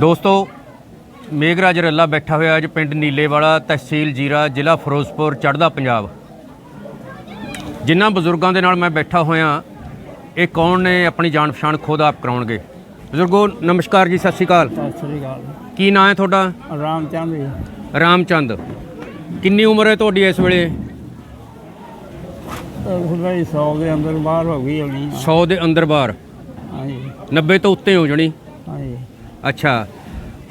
ਦੋਸਤੋ ਮੇਘਰਾਜ ਰੱਲਾ ਬੈਠਾ ਹੋਇਆ ਅੱਜ ਪਿੰਡ ਨੀਲੇਵਾਲਾ ਤਹਿਸੀਲ ਜੀਰਾ ਜ਼ਿਲ੍ਹਾ ਫਿਰੋਜ਼ਪੁਰ ਚੜ੍ਹਦਾ ਪੰਜਾਬ। ਜਿਨ੍ਹਾਂ ਬਜ਼ੁਰਗਾਂ ਦੇ ਨਾਲ ਮੈਂ ਬੈਠਾ ਹੋਇਆ ਇਹ ਕੌਣ ਨੇ ਆਪਣੀ ਜਾਣ ਪਛਾਣ ਖੁਦ ਆਪ ਕਰਾਉਣਗੇ। ਬਜ਼ੁਰਗੋ ਨਮਸਕਾਰ ਜੀ ਸਤਿ ਸ਼੍ਰੀ ਅਕਾਲ। ਸਤਿ ਸ੍ਰੀ ਅਕਾਲ। ਕੀ ਨਾਂ ਹੈ ਤੁਹਾਡਾ? ਰਾਮਚੰਦ ਜੀ। ਰਾਮਚੰਦ। ਕਿੰਨੀ ਉਮਰ ਹੈ ਤੁਹਾਡੀ ਇਸ ਵੇਲੇ? ਉਹਦਾ ਹੀ 100 ਦੇ ਅੰਦਰ ਬਾਹਰ ਹੋ ਗਈ ਹੋਣੀ। 100 ਦੇ ਅੰਦਰ ਬਾਹਰ। ਹਾਂਜੀ। 90 ਤੋਂ ਉੱਤੇ ਹੋ ਜਾਣੀ। ਅੱਛਾ।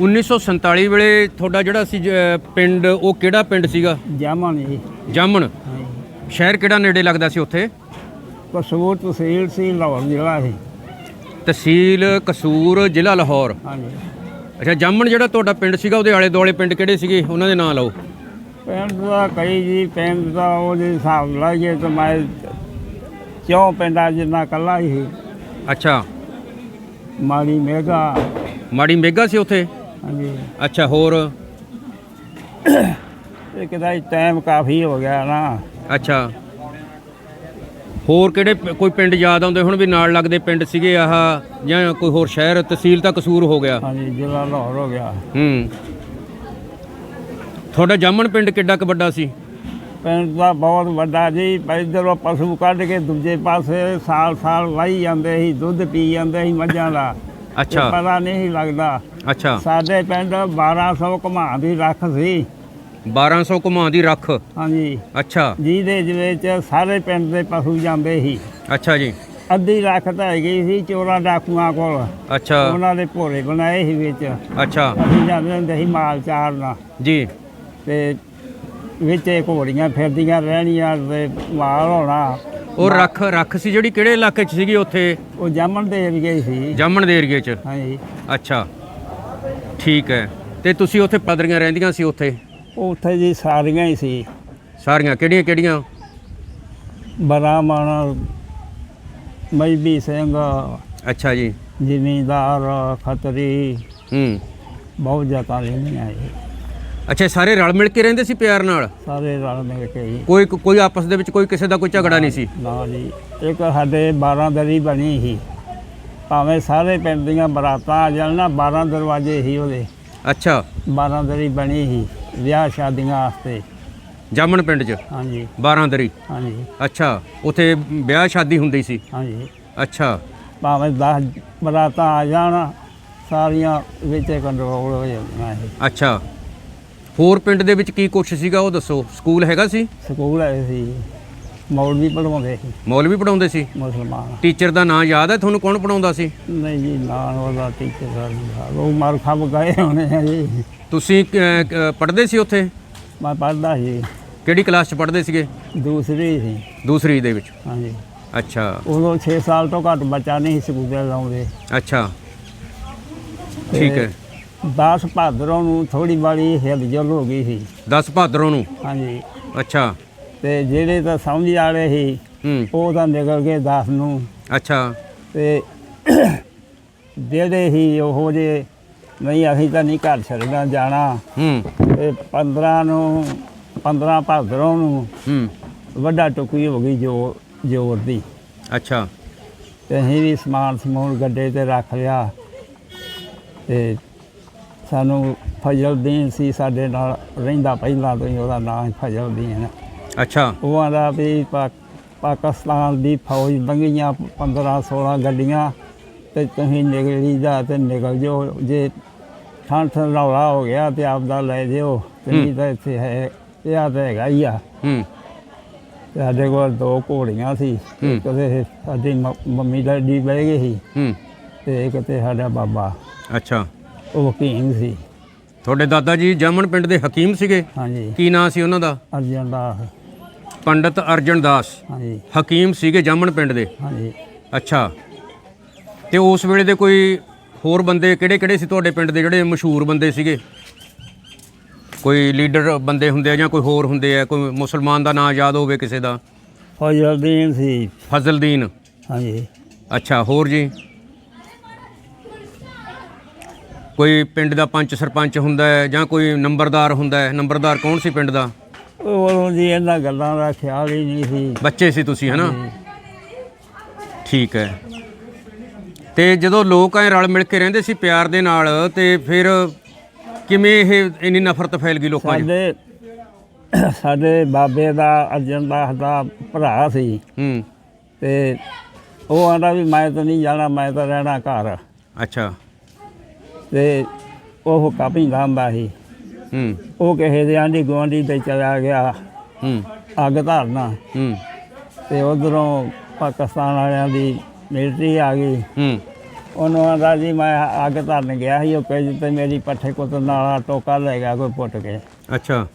1947 ਵੇਲੇ ਤੁਹਾਡਾ ਜਿਹੜਾ ਸੀ ਜ- ਪਿੰਡ ਉਹ ਕਿਹੜਾ ਪਿੰਡ ਸੀਗਾ? ਜਾਮਨ ਜੀ। ਜਾਮਣ? ਸ਼ਹਿਰ ਕਿਹੜਾ ਨੇੜੇ ਲੱਗਦਾ ਸੀ ਉੱਥੇ? ਕਸੂਰ ਤਹਿਸੀਲ ਸੀ ਲਾਹੌਰ ਜ਼ਿਲ੍ਹਾ ਸੀ। ਤਹਿਸੀਲ ਕਸੂਰ ਜ਼ਿਲ੍ਹਾ ਲਾਹੌਰ। ਹਾਂਜੀ। ਅੱਛਾ ਜਾਮਣ ਜਿਹੜਾ ਤੁਹਾਡਾ ਪਿੰਡ ਸੀਗਾ ਉਹਦੇ ਆਲੇ ਦੁਆਲੇ ਪਿੰਡ ਕਿਹੜੇ ਸੀਗੇ? ਉਹਨਾਂ ਦੇ ਨਾਂ ਲਓ। ਪਿੰਡ ਦਾ ਕਈ ਜੀ ਪਿੰਡ ਦਾ ਉਹਦੇ ਹਿਸਾਬ ਲਾਈਏ ਤਾਂ ਮੈਂ ਕਿਉਂ ਪਿੰਡਾਂ ਜਿੰਨਾ ਕੱਲਾ ਹੀ ਸੀ। ਅੱਛਾ। ਮਾੜੀ ਮੇਗਾ ਮਾੜੀ ਮੇਗਾ ਸੀ ਉੱਥੇ? ਹਾਂਜੀ। ਅੱਛਾ ਹੋਰ? ਇਹ ਕਿਦਾ ਟਾਈਮ ਕਾਫੀ ਹੋ ਗਿਆ ਨਾ। ਅੱਛਾ। ਹੋਰ ਕਿਹੜੇ ਪ- ਕੋਈ ਪਿੰਡ ਯਾਦ ਆਉਂਦੇ ਹੁਣ ਵੀ ਨਾਲ ਲੱਗਦੇ ਪਿੰਡ ਸੀਗੇ ਆਹ ਜਾਂ ਕੋਈ ਹੋਰ ਸ਼ਹਿਰ ਤਹਿਸੀਲ ਤਾਂ ਕਸੂਰ ਹੋ ਗਿਆ? ਹਾਂਜੀ ਜ਼ਿਲ੍ਹਾ ਲਾਹੌਰ ਹੋ ਗਿਆ। ਹੂੰ। ਤੁਹਾਡਾ ਜਾਮਣ ਪਿੰਡ ਕਿੱਡਾ ਕੁ ਵੱਡਾ ਸੀ? ਪਿੰਡ ਦਾ ਬਹੁਤ ਵੱਡਾ ਜੀ ਇਧਰੋਂ ਪਸ਼ੂ ਕੱਢ ਕੇ ਦੂਜੇ ਪਾਸੇ ਸਾਲ ਸਾਲ ਵਾਹੀ ਜਾਂਦੇ ਸੀ ਦੁੱਧ ਪੀ ਜਾਂਦੇ ਸੀ ਮੱਝਾਂ ਦਾ। ਅੱਛਾ। ਪਤਾ ਨਹੀਂ ਲੱਗਦਾ। ਅੱਛਾ। ਸਾਡੇ ਪਿੰਡ 1200 ਘੁਮਾ ਦੀ ਰੱਖ ਸੀ। 1200 ਘੁਮਾਂ ਦੀ ਰੱਖ? ਹਾਂਜੀ। ਅੱਛਾ। ਜਿਹਦੇ ਵਿੱਚ ਸਾਰੇ ਪਿੰਡ ਦੇ ਪਸ਼ੂ ਜਾਂਦੇ ਸੀ। ਅੱਛਾ ਜੀ। ਅੱਧੀ ਰੱਖ ਤਾਂ ਹੈਗੀ ਸੀ ਚੋਰਾਂ ਡਾਕੂਆਂ ਕੋਲ। ਅੱਛਾ। ਉਹਨਾਂ ਦੇ ਭੋਰੇ ਬਣਾਏ ਸੀ ਵਿੱਚ। ਅੱਛਾ। ਅਸੀਂ ਜਾਂਦੇ ਹੁੰਦੇ ਸੀ ਮਾਲ ਚਾਰਨ ਜੀ। ਤੇ ਵਿੱਚ ਘੋੜੀਆਂ ਫਿਰਦੀਆਂ ਰਹਿਣੀਆਂ ਤੇ ਮਾਲ ਹੋਣਾ। ਉਹ ਰੱਖ ਰੱਖ ਸੀ ਜਿਹੜੀ ਕਿਹੜੇ ਇਲਾਕੇ 'ਚ ਸੀਗੀ ਉੱਥੇ? ਉਹ ਜਾਮਣ ਦੇ ਏਰੀਏ ਸੀ। ਜਾਮਣ ਦੇ ਏਰੀਏ 'ਚ? ਹਾਂਜੀ ਅੱਛਾ। ਠੀਕ ਹੈ। ਤੇ ਤੁਸੀਂ ਉੱਥੇ ਪਦਰੀਆਂ ਰਹਿੰਦੀਆਂ ਸੀ ਉੱਥੇ? ਉਹ ਉੱਥੇ ਜੀ ਸਾਰੀਆਂ ਹੀ ਸੀ। ਸਾਰੀਆਂ। ਕਿਹੜੀਆਂ ਕਿਹੜੀਆਂ? ਬਰਾਮਣ ਮਜਬੀ ਸਿੰਘ ਅੱਛਾ ਜੀ। ਜ਼ਿਮੀਂਦਾਰ ਖੱਤਰੀ। ਹੂੰ। ਬਹੁਤ ਜ਼ਿਆਦਾ ਰਹਿੰਦੀਆਂ ਜੀ ਅੱਛਾ ਸਾਰੇ ਰਲ ਮਿਲ ਕੇ ਰਹਿੰਦੇ ਸੀ ਪਿਆਰ ਨਾਲ? ਸਾਰੇ ਰਲ ਮਿਲ ਕੇ ਜੀ। ਕੋਈ ਕੋਈ ਆਪਸ ਦੇ ਵਿੱਚ ਕੋਈ ਕਿਸੇ ਦਾ ਕੋਈ ਝਗੜਾ ਨਹੀਂ ਸੀ? ਨਾ ਜੀ ਇੱਕ ਸਾਡੇ 12 ਦਰੀ ਬਣੀ ਸੀ। ਭਾਵੇਂ ਸਾਰੇ ਪਿੰਡ ਦੀਆਂ ਬਰਾਤਾਂ ਆ ਜਾਣ ਨਾ 12 ਦਰਵਾਜ਼ੇ ਸੀ ਉਹਦੇ। ਅੱਛਾ। 12 ਦਰੀ ਬਣੀ ਸੀ ਵਿਆਹ ਸ਼ਾਦੀਆਂ ਵਾਸਤੇ। ਜਾਮਣ ਪਿੰਡ 'ਚ? ਹਾਂਜੀ। 12 ਦਰੀ? ਹਾਂਜੀ। ਅੱਛਾ ਉੱਥੇ ਵਿਆਹ ਸ਼ਾਦੀ ਹੁੰਦੀ ਸੀ? ਹਾਂਜੀ। ਅੱਛਾ। ਭਾਵੇਂ 10 ਬਰਾਤਾਂ ਆ ਜਾਣ ਸਾਰੀਆਂ ਵਿੱਚ ਕੰਟਰੋਲ ਹੋ ਜਾਂਦੀਆਂ ਸੀ। ਅੱਛਾ। ਹੋਰ ਪਿੰਡ ਦੇ ਵਿੱਚ ਕੀ ਕੁਛ ਸੀਗਾ ਉਹ ਦੱਸੋ? ਸਕੂਲ ਹੈਗਾ ਸੀ? ਸਕੂਲ ਆਏ ਸੀ। ਮੌਲਵੀ ਪੜ੍ਹਾਉਂਦੇ ਸੀ। ਮੌਲਵੀ ਪੜਾਉਂਦੇ ਸੀ? ਮੁਸਲਮਾਨ। ਟੀਚਰ ਦਾ ਨਾਂ ਯਾਦ ਹੈ? ਤੁਹਾਨੂੰ ਕੌਣ ਪੜਾਉਂਦਾ ਸੀ? ਨਹੀਂ ਜੀ ਨਾਂ ਉਹਦਾ ਟੀਚਰ ਯਾਦ। ਉਹ ਮਰ ਖੱਬ ਗਏ ਹੋਣੇ ਆ ਜੀ। ਤੁਸੀਂ ਪੜ੍ਹਦੇ ਸੀ ਉੱਥੇ? ਮੈਂ ਪੜ੍ਹਦਾ ਸੀ। ਕਿਹੜੀ ਕਲਾਸ 'ਚ ਪੜ੍ਹਦੇ ਸੀਗੇ? ਦੂਸਰੀ ਸੀ। ਦੂਸਰੀ ਦੇ ਵਿੱਚ। ਹਾਂਜੀ। ਅੱਛਾ। ਉਦੋਂ 6 ਸਾਲ ਤੋਂ ਘੱਟ ਬੱਚਾ ਨਹੀਂ ਸਕੂਲ ਲਾਉਂਦੇ। ਅੱਛਾ। ਠੀਕ ਹੈ। 10 ਭਾਦਰੋਂ ਨੂੰ ਥੋੜੀ ਬਾੜੀ ਹਿਲਜੁਲ ਹੋ ਗਈ ਸੀ। 10 ਭਾਦਰੋਂ ਨੂੰ? ਹਾਂਜੀ। ਅੱਛਾ। ਤੇ ਜਿਹੜੇ ਤਾਂ ਸਮਝ ਵਾਲੇ ਸੀ ਹੂੰ। ਉਹ ਤਾਂ ਨਿਕਲ ਗਏ 10 ਨੂੰ। ਅੱਛਾ। ਤੇ ਜਿਹੜੇ ਹੀ ਉਹੋ ਜੇ ਨਹੀਂ ਅਸੀਂ ਤਾਂ ਨਹੀਂ ਘਰ ਛੱਡਣਾ ਜਾਣਾ। ਹੂੰ। ਤੇ 15 ਨੂੰ 15 ਭਾਦਰੋਂ ਨੂੰ ਹੂੰ। ਵੱਡਾ ਟੁਕੀ ਹੋ ਗਈ ਜੋ ਜੋਰ ਦੀ। ਅੱਛਾ। ਤੇ ਅਸੀਂ ਵੀ ਸਮਾਨ ਸਮੂਨ ਗੱਡੇ ਤੇ ਰੱਖ ਲਿਆ। ਤੇ ਸਾਨੂੰ ਫਜ਼ਲਦੀਨ ਸੀ ਸਾਡੇ ਨਾਲ ਰਹਿੰਦਾ ਪਹਿਲਾਂ ਤੋਂ ਹੀ ਉਹਦਾ ਨਾਮ ਫਜ਼ਲਦੀਨ ਅੱਛਾ। ਉਹ ਆਂਦਾ ਵੀ ਪਾਕਿਸਤਾਨ ਦੀ ਫੌਜ ਲੰਘੀਆਂ 15 16 ਗੱਡੀਆਂ ਤੇ ਤੁਸੀਂ ਨਿਕਲੀ ਜਾ ਤੇ ਨਿਕਲ ਜਾਓ। ਜੇ ਠੰਡ ਠੰਡ ਰੌਲਾ ਹੋ ਗਿਆ ਤੇ ਆਪਦਾ ਲੈ ਜਿਓ। ਤੇ ਨਹੀਂ ਤਾਂ ਇੱਥੇ ਹੈ ਇਹ ਆ ਤਾਂ ਹੈਗਾ ਹੀ ਆ। ਹੂੰ। ਤੇ ਸਾਡੇ ਕੋਲ ਦੋ ਘੋੜੀਆਂ ਸੀ ਹੂੰ। ਤੇ ਸਾਡੀ ਮ- ਮੰਮੀ ਡੈਡੀ ਬਹਿ ਗਏ ਸੀ ਹੂੰ। ਤੇ ਇੱਕ ਤੇ ਸਾਡਾ ਬਾਬਾ। ਅੱਛਾ। ਉਹ ਵਕੀਲ ਸੀ। ਤੁਹਾਡੇ ਦਾਦਾ ਜੀ ਜਾਮਣ ਪਿੰਡ ਦੇ ਹਕੀਮ ਸੀਗੇ? ਹਾਂਜੀ। ਕੀ ਨਾਂ ਸੀ ਉਹਨਾਂ ਦਾ? ਅਰਜਨ ਦਾ ਪੰਡਤ ਅਰਜਨ ਦਾਸ। ਹਾਂਜੀ। ਹਕੀਮ ਸੀਗੇ ਜਾਮਣ ਪਿੰਡ ਦੇ? ਹਾਂਜੀ। ਅੱਛਾ। ਤੇ ਉਸ ਵੇਲੇ ਦੇ ਕੋਈ ਹੋਰ ਬੰਦੇ ਕਿਹੜੇ ਕਿਹੜੇ ਸੀ ਤੁਹਾਡੇ ਪਿੰਡ ਦੇ ਜਿਹੜੇ ਮਸ਼ਹੂਰ ਬੰਦੇ ਸੀਗੇ? ਕੋਈ ਲੀਡਰ ਬੰਦੇ ਹੁੰਦੇ ਆ ਜਾਂ ਕੋਈ ਹੋਰ ਹੁੰਦੇ ਆ? ਕੋਈ ਮੁਸਲਮਾਨ ਦਾ ਨਾਂ ਯਾਦ ਹੋਵੇ ਕਿਸੇ ਦਾ? ਫਜ਼ਲਦੀਨ ਸੀ। ਫਜ਼ਲਦੀਨ। ਹਾਂਜੀ। ਅੱਛਾ ਹੋਰ ਜੀ? ਕੋਈ ਪਿੰਡ ਦਾ ਪੰਚ ਸਰਪੰਚ ਹੁੰਦਾ ਹੈ ਜਾਂ ਕੋਈ ਨੰਬਰਦਾਰ ਹੁੰਦਾ ਹੈ? ਨੰਬਰਦਾਰ ਕੌਣ ਸੀ ਪਿੰਡ ਦਾ? ਉਹ ਜੀ ਇਹਨਾਂ ਗੱਲਾਂ ਦਾ ਖਿਆਲ ਹੀ ਨਹੀਂ ਸੀ। ਬੱਚੇ ਸੀ ਤੁਸੀਂ ਹਨਾ? ਠੀਕ ਹੈ। ਤੇ ਜਦੋਂ ਲੋਕ ਐ ਰਲ ਮਿਲ ਕੇ ਰਹਿੰਦੇ ਸੀ ਪਿਆਰ ਦੇ ਨਾਲ ਤੇ ਫਿਰ ਕਿਵੇਂ ਇਹ ਇੰਨੀ ਨਫ਼ਰਤ ਫੈਲ ਗਈ ਲੋਕਾਂ 'ਚ? ਸਾਡੇ ਸਾਡੇ ਬਾਬੇ ਦਾ ਅਰਜਨ ਦਾਸ ਦਾ ਭਰਾ ਸੀ। ਹੂੰ। ਤੇ ਉਹ ਆਂਦਾ ਵੀ ਮੈਂ ਤਾਂ ਨਹੀਂ ਜਾਣਾ ਮੈਂ ਤਾਂ ਰਹਿਣਾ ਘਰ। ਅੱਛਾ। ਤੇ ਉਹ ਕਾਪੀ ਹੁੰਦਾ ਸੀ। ਹੂੰ। ਉਹ ਕਿਸੇ ਦੇ ਆਂਢੀ ਗੁਆਂਢੀ ਤੇ ਚਲਾ ਗਿਆ। ਹੂੰ। ਅੱਗ ਧਰਨਾ। ਹੂੰ। ਤੇ ਉਧਰੋਂ ਪਾਕਿਸਤਾਨ ਵਾਲਿਆਂ ਦੀ ਮਿਲਟਰੀ ਆ ਗਈ। ਹੂੰ। ਉਹਨੂੰ ਆਂਦਾ ਜੀ ਮੈਂ ਅੱਗ ਧਰਨ ਗਿਆ ਸੀ ਉਹ ਕਹਿੰਦੇ ਤੇ ਮੇਰੀ ਪੱਠੇ ਕੁੱਤਣ ਵਾਲਾ ਟੋਕਾ ਲੈ ਗਿਆ ਕੋਈ ਪੁੱਟ ਕੇ। ਅੱਛਾ।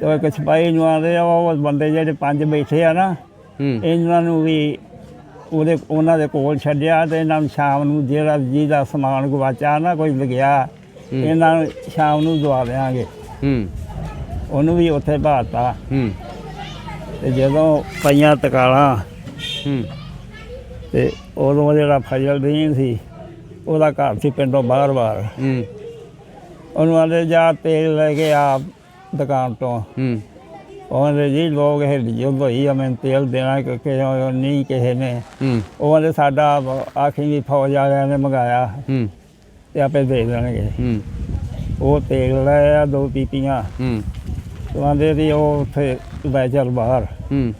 ਤੇ ਉਹ ਇੱਕ ਸਿਪਾਹੀ ਨੂੰ ਆਂਦੇ ਉਹ ਬੰਦੇ ਜਿਹੜੇ ਪੰਜ ਬੈਠੇ ਆ ਨਾ ਹੂੰ। ਇਹਨਾਂ ਨੂੰ ਵੀ ਉਹਦੇ ਉਹਨਾਂ ਦੇ ਕੋਲ ਛੱਡਿਆ ਤੇ ਇਹਨਾਂ ਨੂੰ ਸ਼ਾਮ ਨੂੰ ਜਿਹੜਾ ਜਿਹਦਾ ਸਮਾਨ ਗਵਾਚਾ ਨਾ ਕੋਈ ਲਗਿਆ ਇਹਨਾਂ ਨੂੰ ਸ਼ਾਮ ਨੂੰ ਦਵਾ ਦੇਾਂਗੇ ਹੂੰ। ਉਹਨੂੰ ਵੀ ਉੱਥੇ ਬਾਤਾ ਹੂੰ। ਤੇ ਜਦੋਂ ਪਈਆਂ ਤਕਾਲਾਂ ਹੂੰ। ਤੇ ਉਦੋਂ ਜਿਹੜਾ ਫਜ਼ਲਦੀਨ ਸੀ ਉਹਦਾ ਘਰ ਸੀ ਪਿੰਡੋਂ ਬਾਹਰ-ਬਾਹਰ ਹੂੰ। ਉਹਨੂੰ ਆਂਦੇ ਜਾ ਤੇਲ ਲੈ ਕੇ ਆ ਦੁਕਾਨ ਤੋਂ। ਹੂੰ। ਉਹਨੇ ਜੀ ਲੋਕ ਜੋ ਭਈ ਆ ਮੈਂ ਤੇਲ ਦੇਣਾ ਕਿ ਕਿ ਉਹ ਨਹੀਂ ਕਿਸੇ ਨੇ ਹੂੰ ਉਹ ਆਂਦੇ ਸਾਡਾ ਆਖੀ ਵੀ ਫੌਜ ਵਾਲਿਆਂ ਨੇ ਮੰਗਾਇਆ ਹੂੰ ਤੇ ਆਪੇ ਦੇ ਦੇਣਗੇ ਹੂੰ ਉਹ ਤੇਲ ਲੈ ਆ ਦੋ ਪੀਪੀਆਂ ਹੂੰ ਉਹ ਆਂਦੇ ਵੀ ਉਹ ਉੱਥੇ ਲੈ ਚੱਲ ਬਾਹਰ ਹੂੰ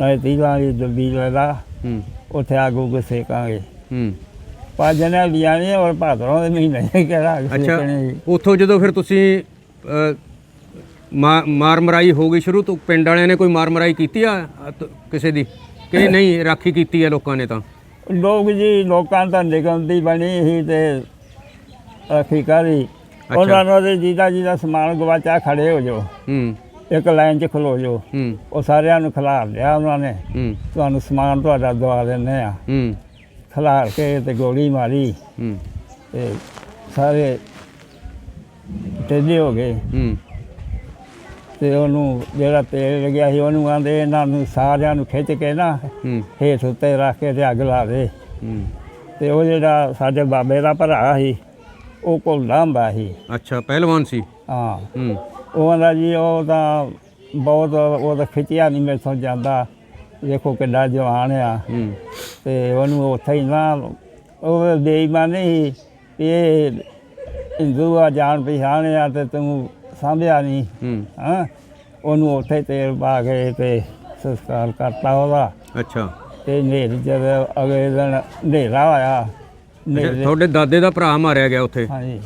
ਨਾਲੇ ਤੀਲਾਂ ਦੀ ਡੱਬੀ ਲੈ ਲਾ ਹੂੰ ਉੱਥੇ ਆਗੂ ਕੋ ਸੇਕਾਂਗੇ ਹੂੰ ਪੰਜ ਨੇ ਲਿਆ ਨੇ ਔਰ ਭਾਦਰੋਂ ਦੇ ਮਹੀਨੇ ਕਿਹੜਾ ਅੱਛਾ ਉੱਥੋਂ ਜਦੋਂ ਫਿਰ ਤੁਸੀਂ ਮਾਰ ਮਰਾਈ ਹੋ ਗਈ ਸ਼ੁਰੂ ਤੋਂ ਪਿੰਡ ਵਾਲਿਆਂ ਨੇ ਕੋਈ ਮਾਰ ਮਰਾਈ ਕੀਤੀ ਆ ਤ- ਕਿਸੇ ਦੀ? ਕਿ ਨਹੀਂ। ਰਾਖੀ ਕੀਤੀ ਆ ਲੋਕਾਂ ਨੇ ਤਾਂ? ਲੋਕ ਜੀ ਲੋਕਾਂ ਤਾਂ ਨਿਗਮਦੀ ਬਣੀ ਸੀ ਤੇ ਅਖੀ ਕਰੀ। ਉਹਨਾਂ ਨੂੰ ਉਹਦੇ ਜਿਹਦਾ ਜਿਹਦਾ ਸਮਾਨ ਗਵਾਚਾ ਖੜੇ ਹੋ ਜਾਓ। ਹੂੰ। ਇੱਕ ਲਾਈਨ 'ਚ ਖਲੋ ਜਾਓ। ਹੂੰ। ਉਹ ਸਾਰਿਆਂ ਨੂੰ ਖਿਲਾਰ ਲਿਆ ਉਹਨਾਂ ਨੇ। ਹੂੰ। ਤੁਹਾਨੂੰ ਸਮਾਨ ਤੁਹਾਡਾ ਦਵਾ ਦਿੰਦੇ ਆ ਹੂੰ। ਖਿਲਾਰ ਕੇ ਤੇ ਗੋਲੀ ਮਾਰੀ। ਹੂੰ। ਤੇ ਸਾਰੇ ਟੇਢੇ ਹੋ ਗਏ। ਹੂੰ। ਤੇ ਉਹਨੂੰ ਜਿਹੜਾ ਤੇਲ ਲੱਗਿਆ ਸੀ ਉਹਨੂੰ ਆਂਦੇ ਇਹਨਾਂ ਨੂੰ ਸਾਰਿਆਂ ਨੂੰ ਖਿੱਚ ਕੇ ਨਾ ਹੂੰ। ਹੇਠ ਉੱਤੇ ਰੱਖ ਕੇ ਤੇ ਅੱਗ ਲਾ ਦੇ। ਹੂੰ। ਤੇ ਉਹ ਜਿਹੜਾ ਸਾਡੇ ਬਾਬੇ ਦਾ ਭਰਾ ਸੀ ਉਹ ਕੋਲਾ ਹੁੰਦਾ ਸੀ। ਅੱਛਾ ਪਹਿਲਵਾਨ ਸੀ? ਹਾਂ। ਹੂੰ। ਉਹ ਆਂਦਾ ਜੀ ਉਹ ਤਾਂ ਬਹੁਤ ਉਹ ਤਾਂ ਖਿੱਚਿਆ ਨਹੀਂ ਮੇਰੇ ਤੋਂ ਜਾਂਦਾ। ਦੇਖੋ ਕਿੱਡਾ ਜਵਾਨ ਆ। ਹੂੰ। ਤੇ ਉਹਨੂੰ ਉੱਥੇ ਹੀ ਨਾ ਉਹ ਬੇਈਮਾਨੀ ਵੀ ਇਹ ਹਿੰਦੂ ਆ ਜਾਣ ਪਛਾਣ ਆ ਤੇ ਤੂੰ ਸਾਂਭਿਆ ਨਹੀਂ। ਹੂੰ। ਹਾਂ? ਉਹਨੂੰ ਉੱਥੇ ਤੇਲ ਪਾ ਕੇ ਤੇ ਸੰਸਕਾਰ ਕਰਤਾ ਉਹਦਾ। ਅੱਛਾ। ਤੇ ਨੇਰ ਜਦ ਅਗਲੇ ਦਿਨ ਹਨੇਰਾ ਹਨੇਰੇ ਤੁਹਾਡੇ ਦਾਦੇ ਦਾ ਭਰਾ ਮਾਰਿਆ ਗਿਆ ਉੱਥੇ? ਹਾਂਜੀ।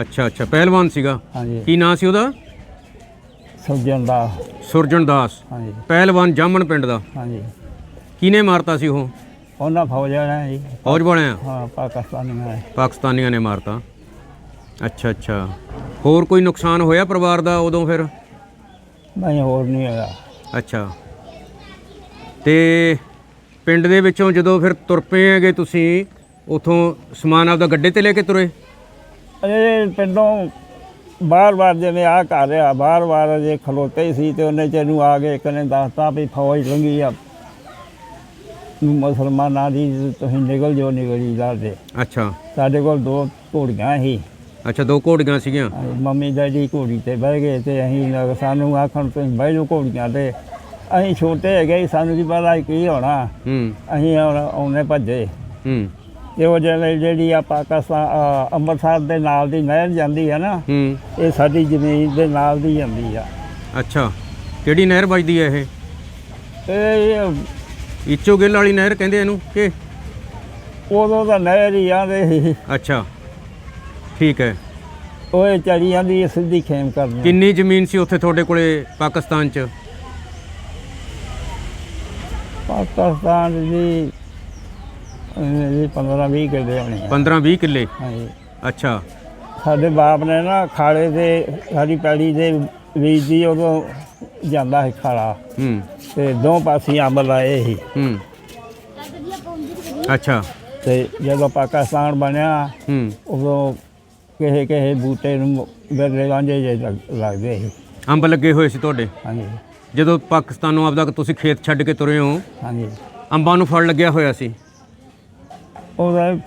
ਅੱਛਾ ਅੱਛਾ ਪਹਿਲਵਾਨ ਸੀਗਾ? ਹਾਂਜੀ। ਕੀ ਨਾਂ ਸੀ ਉਹਦਾ? ਸੁਜਨ ਦਾ। ਸੁਰਜਣ ਦਾਸ। ਹਾਂਜੀ। ਪਹਿਲਵਾਨ ਜਾਮਣ ਪਿੰਡ ਦਾ। ਹਾਂਜੀ। ਕਿਹਨੇ ਮਾਰਤਾ ਸੀ ਉਹ? ਉਹਨਾਂ ਫੌਜਾਂ ਨੇ ਜੀ। ਫੌਜ ਵਾਲਿਆਂ? ਹਾਂ ਪਾਕਿਸਤਾਨੀਆਂ ਨੇ। ਪਾਕਿਸਤਾਨੀਆਂ ਨੇ ਮਾਰਤਾ। ਅੱਛਾ ਅੱਛਾ। ਹੋਰ ਕੋਈ ਨੁਕਸਾਨ ਹੋਇਆ ਪਰਿਵਾਰ ਦਾ ਉਦੋਂ ਫਿਰ? ਨਹੀਂ ਹੋਰ ਨਹੀਂ ਹੋਇਆ। ਅੱਛਾ। ਤੇ ਪਿੰਡ ਦੇ ਵਿੱਚੋਂ ਜਦੋਂ ਫਿਰ ਤੁਰ ਪਏ ਹੈਗੇ ਤੁਸੀਂ ਉਥੋਂ ਸਮਾਨ ਆਪਦਾ ਗੱਡੇ ਤੇ ਲੈ ਕੇ ਤੁਰੇ? ਇਹ ਪਿੰਡੋਂ ਬਾਰ-ਬਾਰ ਜਿਵੇਂ ਆ ਘਰ ਆ ਬਾਰ-ਬਾਰ ਜੇ ਖਲੋਤੇ ਹੀ ਸੀ ਤੇ ਉਹਨੇ ਚ ਨੂੰ ਆ ਕੇ ਇੱਕ ਨੇ ਦੱਸਤਾ ਵੀ ਫੌਜ ਲੰਗੀ ਆ। ਮੁਸਲਮਾਨਾਂ ਦੀ ਤੁਸੀਂ ਨਿਕਲ ਜੋ ਨਿਕਲੀ ਜਾਂਦੇ ਅੱਛਾ। ਸਾਡੇ ਕੋਲ ਦੋ ਘੋੜੀਆਂ ਸੀ। ਅੱਛਾ ਦੋ ਘੋੜੀਆਂ ਸੀਗੀਆਂ? ਮੰਮੀ ਡੈਡੀ ਘੋੜੀ ਤੇ ਬਹਿ ਗਏ ਤੇ ਅਸੀਂ ਲੱਗ- ਸਾਨੂੰ ਆਖਣ ਤੁਸੀਂ ਬਹਿ ਜਾਓ ਘੋੜੀਆਂ ਤੇ। ਅਸੀਂ ਛੋਟੇ ਹੈਗੇ ਸੀ, ਸਾਨੂੰ ਕੀ ਪਤਾ ਸੀ ਕੀ ਹੋਣਾ। ਹੂੰ। ਅਸੀਂ ਹੁਣ ਆਉਣੇ ਭੱਜੇ। ਹੂੰ। ਤੇ ਉਹ ਜਿਹੜੇ ਜਿਹੜੀ ਆ ਪਾਕਿਸਤਾਨ ਅੰਮ੍ਰਿਤਸਰ ਦੇ ਨਾਲ ਦੀ ਨਹਿਰ ਜਾਂਦੀ ਹੈ ਨਾ ਹੂੰ। ਇਹ ਸਾਡੀ ਜ਼ਮੀਨ ਦੇ ਨਾਲ ਦੀ ਜਾਂਦੀ ਆ। ਅੱਛਾ ਕਿਹੜੀ ਨਹਿਰ ਵੱਜਦੀ ਹੈ ਇਹ? ਇਹ ਈਚੋ ਗਿੱਲ ਵਾਲੀ ਨਹਿਰ ਕਹਿੰਦੇ ਇਹਨੂੰ ਕਿ? ਉਦੋਂ ਦਾ ਨਹਿਰ ਹੀ ਆਂਦੇ ਸੀ ਅੱਛਾ। ਠੀਕ ਹੈ। ਇਹ ਚੜੀ ਜਾਂਦੀ ਹੈ ਸਿੱਧੀ ਖੇਮ ਕਰਨੀ ਕਿੰਨੀ ਜ਼ਮੀਨ ਸੀ ਉੱਥੇ ਤੁਹਾਡੇ ਕੋਲੇ ਪਾਕਿਸਤਾਨ 'ਚ? ਪਾਕਿਸਤਾਨ ਦੀ ਜੀ 15 20 ਕਿੱਲੇ ਹੋਣੇ ਆ। 15 20 ਕਿੱਲੇ? ਹਾਂਜੀ। ਅੱਛਾ। ਸਾਡੇ ਬਾਪ ਨੇ ਨਾ ਖਾਲੇ ਤੇ ਸਾਡੀ ਪੈੜੀ ਦੇ ਬੀਜ ਦੀ ਉਦੋਂ ਜਾਂਦਾ ਸੀ ਖਾਲਾ। ਹੂੰ। ਤੇ ਦੋ ਪਾਸੇ ਅੰਬ ਲਾਏ ਸੀ। ਹੂੰ। ਅੱਛਾ। ਤੇ ਜਦੋਂ ਪਾਕਿਸਤਾਨ ਬਣਿਆ ਹੂੰ। ਉਦੋਂ ਕਿਸੇ ਕਿਸੇ ਬੂਟੇ ਨੂੰ ਬਿਰਲੇ ਵਾਂਝੇ ਜੇ ਲੱਗਦੇ ਸੀ। ਅੰਬ ਲੱਗੇ ਹੋਏ ਸੀ ਤੁਹਾਡੇ? ਹਾਂਜੀ। ਜਦੋਂ ਪਾਕਿਸਤਾਨੋਂ ਆਪਦਾ ਤੁਸੀਂ ਖੇਤ ਛੱਡ ਕੇ ਤੁਰੇ ਹੋ ਹਾਂਜੀ। ਅੰਬਾਂ ਨੂੰ ਫਲ ਲੱਗਿਆ ਹੋਇਆ ਸੀ? ਉਹਦਾ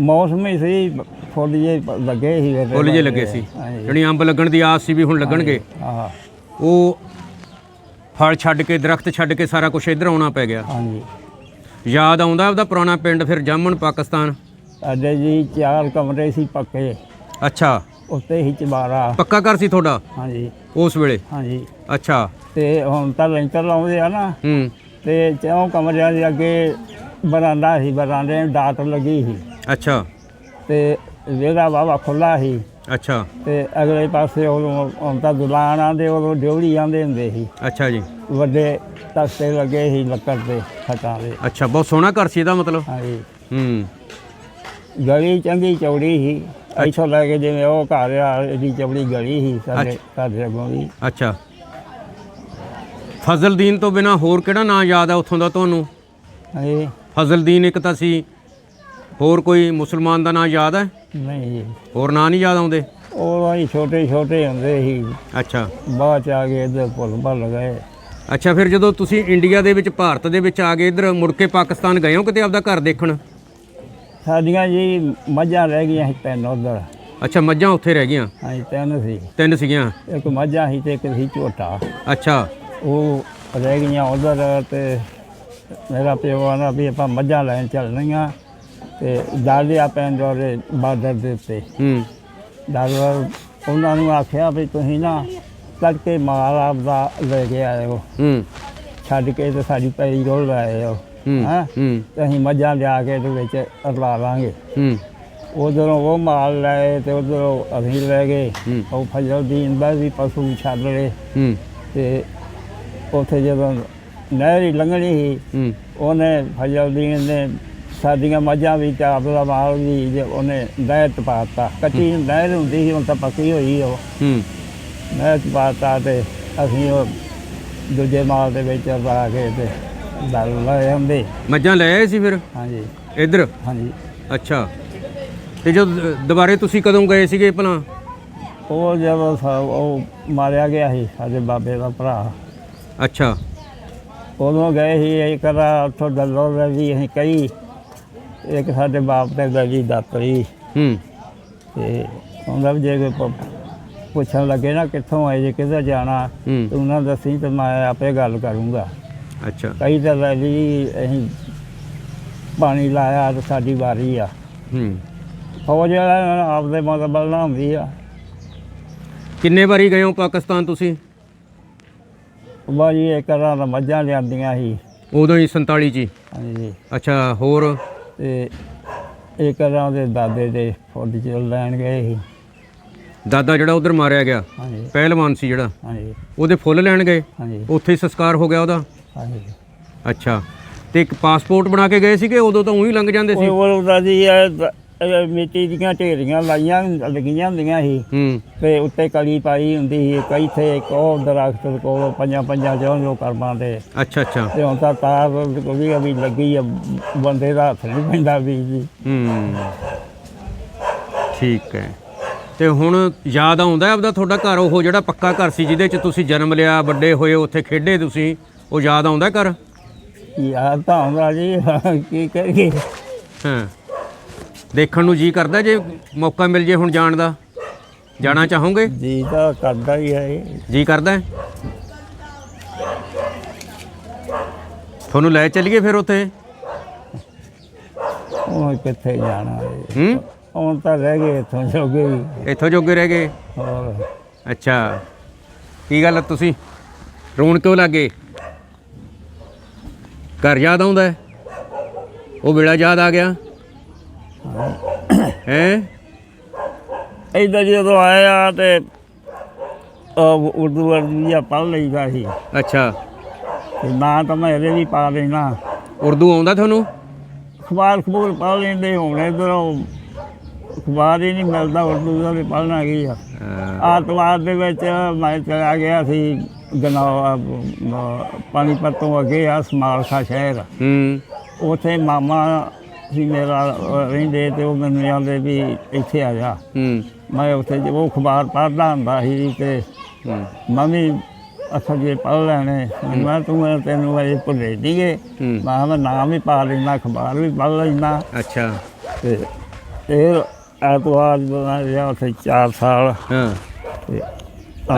ਮੌਸਮ ਹੀ ਸੀ ਫੁੱਲ ਜੇ ਲੱਗੇ ਸੀ ਵਿਰਲੇ ਫੁੱਲ ਜੇ। ਲੱਗੇ ਸੀ। ਹਾਂਜੀ। ਜਿਹੜੀ ਅੰਬ ਲੱਗਣ ਦੀ ਆਸ ਸੀ ਵੀ ਹੁਣ ਲੱਗਣਗੇ। ਹਾਂ ਉਹ ਫਲ ਛੱਡ ਕੇ ਦਰਖਤ ਛੱਡ ਕੇ ਸਾਰਾ ਕੁਝ ਇੱਧਰ ਆਉਣਾ ਪੈ ਗਿਆ। ਹਾਂਜੀ। ਯਾਦ ਆਉਂਦਾ ਉਹਦਾ ਪੁਰਾਣਾ ਪਿੰਡ ਫਿਰ ਜਾਮਣ ਪਾਕਿਸਤਾਨ? ਸਾਡੇ ਜੀ ਚਾਰ ਕਮਰੇ ਸੀ ਪੱਕੇ। ਅੱਛਾ। ਉੱਤੇ ਹੀ ਚਬਾਰਾ। ਪੱਕਾ ਘਰ ਸੀ ਤੁਹਾਡਾ? ਹਾਂਜੀ। ਉਸ ਵੇਲੇ? ਹਾਂਜੀ। ਅੱਛਾ। ਤੇ ਹੁਣ ਤਾਂ ਲੈਂਟਰ ਲਾਉਂਦੇ ਆ ਨਾ। ਹੂੰ। ਤੇ ਚੌਂ ਕਮਰਿਆਂ ਦੇ ਅੱਗੇ ਬਰਾਂਡਾ ਸੀ ਬਰਾਂਡੇ ਨੂੰ ਡਾਟ ਲੱਗੀ ਸੀ। ਅੱਛਾ। ਤੇ ਵਿਹੜਾ ਵਾਵਾ ਖੁੱਲਾ ਸੀ। ਅੱਛਾ। ਤੇ ਅਗਲੇ ਪਾਸੇ ਉਦੋਂ ਹੁਣ ਤਾਂ ਦੁਲਾਨ ਆਂਦੇ ਉਦੋਂ ਡਿਉੜੀ ਆਂਦੇ ਹੁੰਦੇ ਸੀ। ਅੱਛਾ ਜੀ। ਵੱਡੇ ਤਖਤੇ ਲੱਗੇ ਸੀ ਲੱਕੜ ਦੇ ਖਟਾਂ ਦੇ। ਅੱਛਾ ਬਹੁਤ ਸੋਹਣਾ ਘਰ ਸੀ ਇਹਦਾ ਮਤਲਬ? ਹਾਂਜੀ। ਹੂੰ। ਗਲੀ ਚੰਗੀ ਚੌੜੀ ਸੀ। ਇੱਥੋਂ ਲੈ ਕੇ ਜਿਵੇਂ ਉਹ ਘਰ ਆ ਇਹਦੀ ਚੌੜੀ ਗਲੀ ਸੀ ਸਾਡੇ ਸਾਡੇ ਅੱਗੋਂ ਦੀ ਅੱਛਾ। ਫਜ਼ਲਦੀਨ ਤੋਂ ਬਿਨਾ ਹੋਰ ਕਿਹੜਾ ਨਾਂ ਯਾਦ ਆ ਉੱਥੋਂ ਦਾ ਤੁਹਾਨੂੰ? ਹਾਂਜੀ ਫਜ਼ਲਦੀਨ ਇੱਕ ਤਾਂ ਸੀ। ਹੋਰ ਕੋਈ ਮੁਸਲਮਾਨ ਦਾ ਨਾਂ ਯਾਦ ਹੈ ਨਹੀਂ ਜੀ। ਹੋਰ ਨਾਂ ਨਹੀਂ ਯਾਦ ਆਉਂਦੇ? ਉਹ ਅਸੀਂ ਛੋਟੇ ਛੋਟੇ ਹੁੰਦੇ ਸੀ। ਅੱਛਾ। ਬਾਅਦ ਚ ਆ ਕੇ ਇੱਧਰ ਭੁੱਲ ਭੱਲ ਗਏ। ਅੱਛਾ ਫਿਰ ਜਦੋਂ ਤੁਸੀਂ ਇੰਡੀਆ ਦੇ ਵਿੱਚ ਭਾਰਤ ਦੇ ਵਿੱਚ ਆ ਗਏ ਇੱਧਰ ਮੁੜ ਕੇ ਪਾਕਿਸਤਾਨ ਗਏ ਹੋ ਕਿਤੇ ਆਪਦਾ ਘਰ ਦੇਖਣ? ਸਾਡੀਆਂ ਜੀ ਮੱਝਾਂ ਰਹਿ ਗਈਆਂ ਸੀ ਤਿੰਨ ਉਧਰ। ਅੱਛਾ ਮੱਝਾਂ ਉੱਥੇ ਰਹਿ ਗਈਆਂ? ਹਾਂਜੀ ਤਿੰਨ ਸੀ। ਤਿੰਨ ਸੀਗੀਆਂ? ਇੱਕ ਮੱਝਾਂ ਸੀ ਤੇ ਇੱਕ ਸੀ ਝੋਟਾ। ਅੱਛਾ। ਉਹ ਰਹਿ ਗਈਆਂ ਉਧਰ ਤੇ ਮੇਰਾ ਪਿਓ ਆਣਾ ਵੀ ਆਪਾਂ ਮੱਝਾਂ ਲੈਣ ਚੱਲਣੀਆਂ ਤੇ ਦਾਲਿਆ ਪਿੰਡ ਉਹਦੇ ਬਾਰਡਰ ਦੇ ਉੱਤੇ। ਹੂੰ। ਡਾਕਟਰ ਉਹਨਾਂ ਨੂੰ ਆਖਿਆ ਵੀ ਤੁਸੀਂ ਨਾ ਤੜਕੇ ਮਾਲ ਆਪਦਾ ਲੈ ਕੇ ਆਇਓ। ਹੂੰ। ਛੱਡ ਕੇ ਤੇ ਸਾਡੀ ਪੈਰੀ ਰੋਲ ਆਏ ਹੋ ਤੇ ਅਸੀਂ ਮੱਝਾਂ ਲਿਆ ਕੇ ਤੇ ਵਿੱਚ ਅਰਲਾ ਲਾਂਗੇ। ਹੂੰ। ਉਧਰੋਂ ਉਹ ਮਾਲ ਲਏ ਤੇ ਉਧਰੋਂ ਅਸੀਂ ਲੈ ਗਏ। ਉਹ ਫਜ਼ਲਦੀਨ ਦਾ ਵੀ ਪਸ਼ੂ ਛੱਡ ਲਏ। ਤੇ ਉੱਥੇ ਜਦੋਂ ਨਹਿਰੀ ਲੰਘਣੀ ਸੀ ਉਹਨੇ ਫਜ਼ਲਦੀਨ ਨੇ ਸਾਡੀਆਂ ਮੱਝਾਂ ਵੀ ਤੇ ਆਪਦਾ ਮਾਲ ਵੀ ਜੇ ਉਹਨੇ ਨਹਿਰ ਚ ਪਾਤਾ ਕੱਚੀ ਨਹਿਰ ਹੁੰਦੀ ਸੀ ਹੁਣ ਤਾਂ ਪੱਕੀ ਹੋਈ ਉਹ। ਹੂੰ। ਨਹਿਰ ਚ ਪਾਤਾ ਤੇ ਅਸੀਂ ਉਹ ਦੂਜੇ ਮਾਲ ਦੇ ਵਿੱਚ ਪਾ ਕੇ ਤੇ ਦਲ ਲਏ ਹੁੰਦੇ। ਮੱਝਾਂ ਲੈ ਆਏ ਸੀ ਫਿਰ? ਹਾਂਜੀ। ਇੱਧਰ? ਹਾਂਜੀ। ਅੱਛਾ। ਤੇ ਜਦੋਂ ਦੁਬਾਰੇ ਤੁਸੀਂ ਕਦੋਂ ਗਏ ਸੀਗੇ ਭਲਾ? ਉਹ ਜਦੋਂ ਸਾ- ਉਹ ਮਾਰਿਆ ਗਿਆ ਸੀ ਸਾਡੇ ਬਾਬੇ ਦਾ ਭਰਾ। ਅੱਛਾ। ਉਦੋਂ ਗਏ ਸੀ ਇਹ ਕਰਾ ਉੱਥੋਂ ਦੱਲੋ ਵੀ ਅਸੀਂ ਕਈ ਇੱਕ ਸਾਡੇ ਬਾਪ ਤੇ ਗਲੀ ਦਾਤਰੀ ਹੂੰ। ਤੇ ਉਹਦਾ ਵੀ ਜੇ ਕੋਈ ਪ- ਪੁੱਛਣ ਲੱਗੇ ਨਾ ਕਿੱਥੋਂ ਆਏ ਜੇ ਕਿੱਧਰ ਜਾਣਾ ਹੂੰ। ਤੂੰ ਨਾ ਦੱਸੀ ਤੇ ਮੈਂ ਆਪੇ ਗੱਲ ਕਰੂੰਗਾ। ਅੱਛਾ। ਕਈ ਤਾਂ ਲੈ ਲਈ ਅਸੀਂ ਪਾਣੀ ਲਾਇਆ ਤੇ ਸਾਡੀ ਵਾਰੀ ਆ। ਹੂੰ। ਫੌਜ ਵਾਲਾ ਆਪਦੇ ਮਤਲਬ ਨਾਲ ਹੁੰਦੀ ਆ। ਕਿੰਨੇ ਵਾਰੀ ਗਏ ਹੋ ਪਾਕਿਸਤਾਨ ਤੁਸੀਂ? ਬਾਜੀ ਇੱਕ ਰਾਂ ਦਾ ਮੱਝਾਂ ਲਿਆਂਦੀਆਂ ਸੀ। ਉਦੋਂ ਹੀ 47 ਚ ਹੀ। ਹਾਂਜੀ। ਅੱਛਾ ਹੋਰ? ਤੇ ਇੱਕ ਰਾਂ ਦੇ ਦਾਦੇ ਦੇ ਫੌਜ ਚ ਲੈਣ ਗਏ ਸੀ। ਦਾਦਾ ਜਿਹੜਾ ਉਧਰ ਮਾਰਿਆ ਗਿਆ। ਹਾਂਜੀ। ਪਹਿਲਵਾਨ ਸੀ ਜਿਹੜਾ। ਹਾਂਜੀ। ਉਹਦੇ ਫੁੱਲ ਲੈਣ ਗਏ। ਹਾਂਜੀ। ਉੱਥੇ ਹੀ ਸੰਸਕਾਰ ਹੋ ਗਿਆ ਉਹਦਾ। ਹਾਂਜੀ। ਅੱਛਾ। ਤੇ ਇੱਕ ਪਾਸਪੋਰਟ ਬਣਾ ਕੇ ਗਏ ਸੀਗੇ? ਉਦੋਂ ਤਾਂ ਉਹੀ ਲੰਘ ਜਾਂਦੇ ਸੀ? ਉਹ ਉਹਦਾ ਜੀ ਇਹ ਦ- ਇਹ ਮਿੱਟੀ ਦੀਆਂ ਢੇਰੀਆਂ ਲਾਈਆਂ ਲੱਗੀਆਂ ਹੁੰਦੀਆਂ ਸੀ। ਹੂੰ। ਤੇ ਉੱਤੇ ਕਲੀ ਪਾਈ ਹੁੰਦੀ ਸੀ। ਕਈ ਥੇ ਉਹ ਦਰਖਤ ਕੋਲ ਪੰਜਾਂ ਪੰਜਾਂ ਚੋਂ ਜੋ ਕਰਮਾਂ ਦੇ। ਅੱਛਾ ਅੱਛਾ। ਤੇ ਹੁਣ ਤਾਂ ਤਾਰ ਵੀ ਵੀ ਲੱਗੀ ਆ। ਬੰਦੇ ਦਾ ਹੱਥ ਨਹੀਂ ਪੈਂਦਾ ਵੀ ਜੀ। ਹੂੰ। ਠੀਕ ਹੈ। ਤੇ ਹੁਣ ਯਾਦ ਆਉਂਦਾ ਆਪਦਾ ਤੁਹਾਡਾ ਘਰ? ਉਹ ਜਿਹੜਾ ਪੱਕਾ ਘਰ ਸੀ ਜਿਹਦੇ 'ਚ ਤੁਸੀਂ ਜਨਮ ਲਿਆ ਵੱਡੇ ਹੋਏ ਉੱਥੇ ਖੇਡੇ ਤੁਸੀਂ? ਉਹ ਯਾਦ ਆਉਂਦਾ ਘਰ? ਯਾਰ ਤਾਂ ਆਉਂਦਾ ਜੀ ਕੀ ਕਰੀਏ? ਹਾਂ। ਦੇਖਣ ਨੂੰ ਜੀ ਕਰਦਾ ਜੇ ਮੌਕਾ ਮਿਲ ਜੇ ਹੁਣ ਜਾਣ ਦਾ? ਜਾਣਾ ਚਾਹੋਗੇ? ਜੀ ਤਾਂ ਕਰਦਾ ਹੀ ਹੈ। ਜੀ। ਕਰਦਾ ਹੈ? ਤੁਹਾਨੂੰ ਲੈ ਚੱਲੀਏ ਫਿਰ ਉੱਥੇ? ਹੁਣ ਕਿੱਥੇ ਜਾਣਾ ਹੈ ਹੂੰ? ਹੁਣ ਤਾਂ ਰਹਿ ਗਏ ਇੱਥੋਂ ਜੋਗੇ ਵੀ ਇੱਥੋਂ ਜੋਗੇ ਰਹਿ ਗਏ? ਹੋਰ। ਅੱਛਾ। ਕੀ ਗੱਲ ਤੁਸੀਂ? ਰੋਣ ਕਿਉਂ ਲੱਗੇ ਘਰ ਯਾਦ ਆਉਂਦਾ ਹੈ? ਉਹ ਵੇਲਾ ਯਾਦ ਆ ਗਿਆ। ਹੈ। ਇੱਧਰ ਜਦੋਂ ਆਇਆ ਤੇ ਉਹ ਉਰਦੂ ਵਰਦੀ ਪੜ੍ਹ ਲਈਦਾ ਸੀ। ਅੱਛਾ। ਤੇ ਨਾ ਤਾਂ ਮੈਂ ਇਹਦੇ ਵੀ ਪਾ ਲੈਣਾ ਉਰਦੂ ਆਉਂਦਾ ਤੁਹਾਨੂੰ? ਅਖਬਾਰ ਖਬੂਰ ਪੜ੍ਹ ਲੈਂਦੇ ਹੁਣ ਇੱਧਰੋਂ ਅਖਬਾਰ ਹੀ ਨਹੀਂ ਮਿਲਦਾ ਉਰਦੂ ਦਾ ਵੀ ਪੜ੍ਹਨਾ ਕੀ ਆ। ਅਹ, ਆਤਵਾਰ ਦੇ ਵਿੱਚ ਮੈਂ ਚਲਾ ਗਿਆ ਸੀ। ਗਨਾ ਪਾਣੀਪਤ ਤੋਂ ਅੱਗੇ ਆ ਸਮਾਲਖਾ ਸ਼ਹਿਰ। ਹੂੰ। ਉੱਥੇ ਮਾਮਾ ਸੀ ਮੇਰਾ ਰਹਿੰਦੇ ਤੇ ਉਹ ਮੈਨੂੰ ਕਹਿੰਦੇ ਵੀ ਇੱਥੇ ਆ ਜਾ। ਹੂੰ। ਮੈਂ ਉੱਥੇ ਉਹ ਅਖਬਾਰ ਪੜ੍ਹਦਾ ਹੁੰਦਾ ਸੀ ਤੇ ਹੂੰ। ਮੈਂ ਵੀ ਅੱਖਰ ਜੇ ਪੜ੍ਹ ਲੈਣੇ। ਮੈਂ ਤੂੰ ਮੈਂ ਤੈਨੂੰ ਅਜੇ ਭੁੱਲੇ ਹੂੰ। ਮੈਂ ਮੈਂ ਨਾਮ ਵੀ ਪਾ ਲੈਣਾ ਅਖਬਾਰ ਵੀ ਪੜ੍ਹ ਲੈਣਾ ਅੱਛਾ। ਤੇ ਫਿਰ ਐਤਵਾਰ ਬਣਾ ਰਿਹਾ ਉੱਥੇ 4 ਸਾਲ। ਹਾਂ।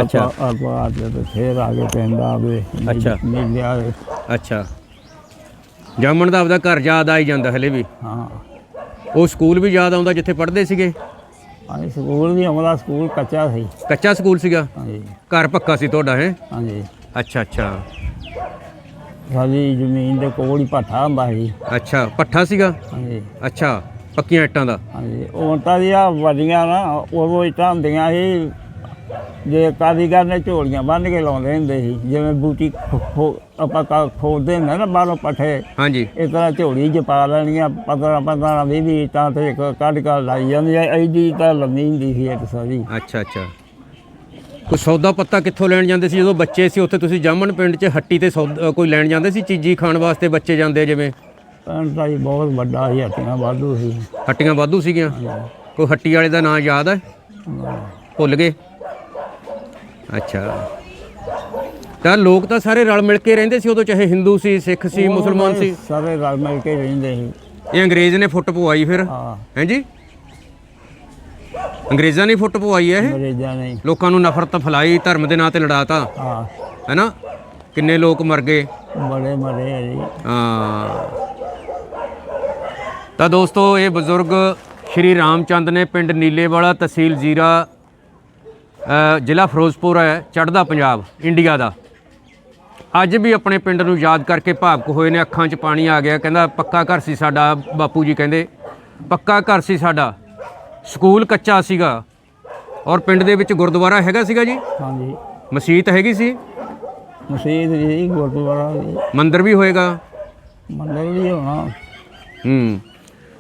ਅੱਛਾ। ਆਪਾਂ ਐਤਵਾਰ ਦੇ ਤੇ ਫਿਰ ਆ ਕੇ ਪਿੰਡ ਆਵੇ ਅੱਛਾ। ਮਿਲਿਆ ਅੱਛਾ। ਜਾਮਣ ਦਾ ਆਪਦਾ ਘਰ ਯਾਦ ਆਈ ਜਾਂਦਾ ਹਲੇ ਵੀ। ਹਾਂ। ਉਹ ਸਕੂਲ ਵੀ ਯਾਦ ਆਉਂਦਾ ਜਿੱਥੇ ਪੜ੍ਹਦੇ ਸੀਗੇ? ਹਾਂਜੀ ਸਕੂਲ ਵੀ ਆਉਂਦਾ ਸਕੂਲ ਕੱਚਾ ਸੀ। ਕੱਚਾ ਸਕੂਲ ਸੀਗਾ? ਹਾਂਜੀ। ਘਰ ਪੱਕਾ ਸੀ ਤੁਹਾਡਾ ਹੈ? ਹਾਂਜੀ। ਅੱਛਾ ਅੱਛਾ। ਸਾਡੀ ਜ਼ਮੀਨ ਦੇ ਕੋਲ ਹੀ ਭੱਠਾ ਹੁੰਦਾ ਸੀ। ਅੱਛਾ ਪੱਠਾ ਸੀਗਾ? ਹਾਂਜੀ। ਅੱਛਾ ਪੱਕੀਆਂ ਇੱਟਾਂ ਦਾ। ਹਾਂਜੀ ਉਹ ਤਾਂ ਦੀਆਂ ਵੱਡੀਆਂ ਨਾ ਉਦੋਂ ਇੱਟਾਂ ਹੁੰਦੀਆਂ ਸੀ ਜੇ ਕਾਰੀਗਰ ਨੇ ਝੋਲੀਆਂ ਬੰਨ੍ਹ ਕੇ ਲਾਉਂਦੇ ਹੁੰਦੇ ਸੀ ਜਿਵੇਂ ਬੂਟੀ ਆਪਾਂ ਕਾ- ਖੋਦਦੇ ਹੁੰਦੇ ਨਾ ਬਾਹਰੋਂ ਪੱਠੇ। ਹਾਂਜੀ। ਇਸ ਤਰ੍ਹਾਂ ਝੋਲੀ 'ਚ ਪਾ ਲੈਣੀਆਂ 15 15 20 20 ਇੱਟਾਂ ਤੇ ਇੱਕ ਕੱਢ ਕੇ ਲਾਈ ਜਾਂਦੀਆਂ ਐਡੀ ਤਾਂ ਲੰਮੀ ਹੁੰਦੀ ਸੀ ਇੱਕ ਸਾਰੀ। ਅੱਛਾ ਅੱਛਾ। ਕੋਈ ਸੌਦਾ ਪੱਤਾ ਕਿੱਥੋਂ ਲੈਣ ਜਾਂਦੇ ਸੀ? ਜਦੋਂ ਬੱਚੇ ਸੀ ਉੱਥੇ ਤੁਸੀਂ ਜਾਮਣ ਪਿੰਡ 'ਚ ਹੱਟੀ ਤੇ ਸੌਦਾ ਕੋਈ ਲੈਣ ਜਾਂਦੇ ਸੀ ਚੀਜ਼ੀ ਖਾਣ ਵਾਸਤੇ ਬੱਚੇ ਜਾਂਦੇ ਜਿਵੇਂ? ਪਿੰਡ ਤਾਂ ਜੀ ਬਹੁਤ ਵੱਡਾ ਸੀ ਹੱਟੀਆਂ ਵਾਧੂ ਸੀ। ਹੱਟੀਆਂ ਵਾਧੂ ਸੀਗੀਆਂ? ਕੋਈ ਹੱਟੀ ਵਾਲੇ ਦਾ ਨਾਂ ਯਾਦ ਹੈ ਭੁੱਲ ਗਏ? ਅੱਛਾ। ਤਾਂ ਲੋਕ ਤਾਂ ਸਾਰੇ ਰਲ ਮਿਲ ਕੇ ਰਹਿੰਦੇ ਸੀ ਉਦੋਂ ਚਾਹੇ ਹਿੰਦੂ ਸੀ ਸਿੱਖ ਸੀ ਮੁਸਲਮਾਨ ਸੀ। ਸਾਰੇ ਰਲ ਮਿਲ ਕੇ ਰਹਿੰਦੇ ਸੀ। ਇਹ ਅੰਗਰੇਜ਼ ਨੇ ਫੁੱਟ ਪਵਾਈ ਫਿਰ। ਹਾਂ। ਹੈਂਜੀ ਅੰਗਰੇਜ਼ਾਂ ਨੇ ਫੁੱਟ ਪਵਾਈ ਹੈ ਇਹ? ਅੰਗਰੇਜ਼ਾਂ ਨੇ ਲੋਕਾਂ ਨੂੰ ਨਫ਼ਰਤ ਫੈਲਾਈ ਧਰਮ ਦੇ ਨਾਂ ਤੇ ਲੜਾਤਾ। ਹਾਂ। ਹੈਨਾ? ਕਿੰਨੇ ਲੋਕ ਮਰ ਗਏ? ਬੜੇ ਮਰੇ ਆ ਜੀ। ਹਾਂ। ਤਾਂ ਦੋਸਤੋ ਇਹ ਬਜ਼ੁਰਗ ਸ਼੍ਰੀ ਰਾਮਚੰਦ ਨੇ ਪਿੰਡ ਨੀਲੇਵਾਲਾ ਤਹਿਸੀਲ ਜ਼ੀਰਾ ਜ਼ਿਲ੍ਹਾ ਫਿਰੋਜ਼ਪੁਰ ਹੈ ਚੜ੍ਹਦਾ ਪੰਜਾਬ ਇੰਡੀਆ ਦਾ। ਅੱਜ ਵੀ ਆਪਣੇ ਪਿੰਡ ਨੂੰ ਯਾਦ ਕਰਕੇ ਭਾਵਕ ਹੋਏ ਨੇ ਅੱਖਾਂ 'ਚ ਪਾਣੀ ਆ ਗਿਆ। ਕਹਿੰਦਾ ਪੱਕਾ ਘਰ ਸੀ ਸਾਡਾ ਬਾਪੂ ਜੀ ਕਹਿੰਦੇ। ਪੱਕਾ ਘਰ ਸੀ ਸਾਡਾ। ਸਕੂਲ ਕੱਚਾ ਸੀਗਾ ਔਰ ਪਿੰਡ ਦੇ ਵਿੱਚ ਗੁਰਦੁਆਰਾ ਹੈਗਾ ਸੀਗਾ ਜੀ? ਹਾਂਜੀ। ਮਸਜਿਦ ਹੈਗੀ ਸੀ? ਮਸਜਿਦ ਜੀ ਗੁਰਦੁਆਰਾ ਜੀ। ਮੰਦਿਰ ਵੀ ਹੋਏਗਾ? ਮੰਦਰ ਵੀ ਹੋਣਾ। ਹੂੰ।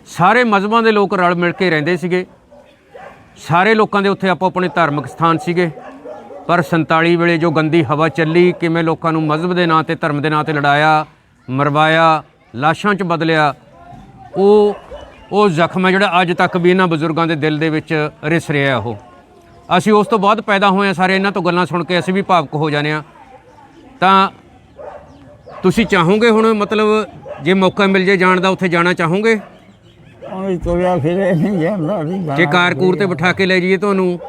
ਸਾਰੇ ਮਜ਼ਹਬਾਂ ਦੇ ਲੋਕ ਰਲ ਮਿਲ ਕੇ ਰਹਿੰਦੇ ਸੀਗੇ। ਸਾਰੇ ਲੋਕਾਂ ਦੇ ਉੱਥੇ ਆਪੋ ਆਪਣੇ ਧਾਰਮਿਕ ਸਥਾਨ ਸੀਗੇ। ਪਰ 47 ਵੇਲੇ ਜੋ ਗੰਦੀ ਹਵਾ ਚੱਲੀ, ਕਿਵੇਂ ਲੋਕਾਂ ਨੂੰ ਮਜ਼ਹਬ ਦੇ ਨਾਂ ਤੇ, ਧਰਮ ਦੇ ਨਾਂ ਤੇ ਲੜਾਇਆ, ਮਰਵਾਇਆ, ਲਾਸ਼ਾਂ 'ਚ ਬਦਲਿਆ, ਉਹ ਉਹ ਜ਼ਖਮ ਹੈ ਜਿਹੜਾ ਅੱਜ ਤੱਕ ਵੀ ਇਹਨਾਂ ਬਜ਼ੁਰਗਾਂ ਦੇ ਦਿਲ ਦੇ ਵਿੱਚ ਰਿਸ ਰਿਹਾ ਉਹ। ਅਸੀਂ ਉਸ ਤੋਂ ਬਾਅਦ ਪੈਦਾ ਹੋਏ ਹਾਂ ਸਾਰੇ ਇਹਨਾਂ ਤੋਂ ਗੱਲਾਂ ਸੁਣ ਕੇ, ਅਸੀਂ ਵੀ ਭਾਵਕ ਹੋ ਜਾਂਦੇ ਹਾਂ। ਤਾਂ ਤੁਸੀਂ ਚਾਹੋਗੇ ਹੁਣ ਮਤਲਬ ਜੇ ਮੌਕਾ ਮਿਲ ਜੇ ਜਾਣ ਦਾ, ਉੱਥੇ ਜਾਣਾ ਚਾਹੋਗੇ? ਉਹ ਤੁਰਿਆ ਫਿਰੇ ਨਹੀਂ ਜਾਂਦਾ ਸੀ ਜੇ ਕਾਰਕੂਰ ਤੇ ਬਿਠਾ ਕੇ ਲੈ ਜਾਈਏ ਤੁਹਾਨੂੰ?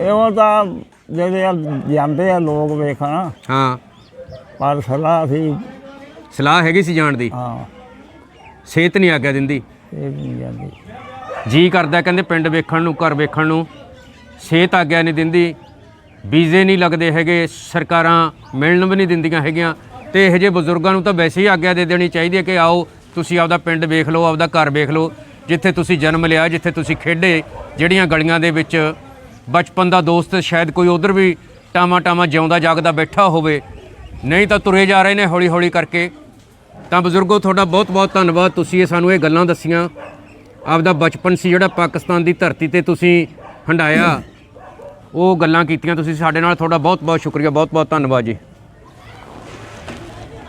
ਇਹੋ ਤਾਂ ਜਿਹੜੇ ਆ ਜਾਂਦੇ ਆ ਲੋਕ ਵੇਖਣ। ਹਾਂ। ਪਰ ਸਲਾਹ ਸੀ। ਸਲਾਹ ਹੈਗੀ ਸੀ ਜਾਣ ਦੀ? ਹਾਂ। ਸਿਹਤ ਨਹੀਂ ਆਗਿਆ ਦਿੰਦੀ? ਇਹ ਨਹੀਂ ਜਾਂਦੀ। ਜੀ ਕਰਦਾ ਕਹਿੰਦੇ ਪਿੰਡ ਵੇਖਣ ਨੂੰ ਘਰ ਵੇਖਣ ਨੂੰ। ਸਿਹਤ ਆਗਿਆ ਨਹੀਂ ਦਿੰਦੀ। ਵੀਜ਼ੇ ਨਹੀਂ ਲੱਗਦੇ ਹੈਗੇ ਸਰਕਾਰਾਂ ਮਿਲਣ ਵੀ ਨਹੀਂ ਦਿੰਦੀਆਂ ਹੈਗੀਆਂ। ਤੇ ਇਹੋ ਜਿਹੇ ਬਜ਼ੁਰਗਾਂ ਨੂੰ ਤਾਂ ਵੈਸੇ ਹੀ ਆਗਿਆ ਦੇ ਦੇਣੀ ਚਾਹੀਦੀ ਹੈ ਕਿ ਆਓ ਤੁਸੀਂ ਆਪਦਾ ਪਿੰਡ ਵੇਖ ਲਓ, ਆਪਦਾ ਘਰ ਵੇਖ ਲਓ, ਜਿੱਥੇ ਤੁਸੀਂ ਜਨਮ ਲਿਆ, ਜਿੱਥੇ ਤੁਸੀਂ ਖੇਡੇ, ਜਿਹੜੀਆਂ ਗਲੀਆਂ ਦੇ ਵਿੱਚ ਬਚਪਨ ਦਾ ਦੋਸਤ ਸ਼ਾਇਦ ਕੋਈ ਉਧਰ ਵੀ ਟਾਮਾ ਟਾਮਾ ਜਿਉਂਦਾ ਜਾਗਦਾ ਬੈਠਾ ਹੋਵੇ, ਨਹੀਂ ਤਾਂ ਤੁਰੇ ਜਾ ਰਹੇ ਨੇ ਹੌਲੀ ਹੌਲੀ ਕਰਕੇ। ਤਾਂ ਬਜ਼ੁਰਗੋ, ਤੁਹਾਡਾ ਬਹੁਤ ਬਹੁਤ ਧੰਨਵਾਦ, ਤੁਸੀਂ ਇਹ ਸਾਨੂੰ ਇਹ ਗੱਲਾਂ ਦੱਸੀਆਂ। ਆਪਦਾ ਬਚਪਨ ਸੀ ਜਿਹੜਾ ਪਾਕਿਸਤਾਨ ਦੀ ਧਰਤੀ ਤੇ ਤੁਸੀਂ ਹੰਡਾਇਆ ਉਹ ਗੱਲਾਂ ਕੀਤੀਆਂ ਤੁਸੀਂ, ਸਾਡੇ ਨਾਲ ਤੁਹਾਡਾ ਬਹੁਤ ਬਹੁਤ ਸ਼ੁਕਰੀਆ, ਬਹੁਤ ਬਹੁਤ ਧੰਨਵਾਦ ਜੀ।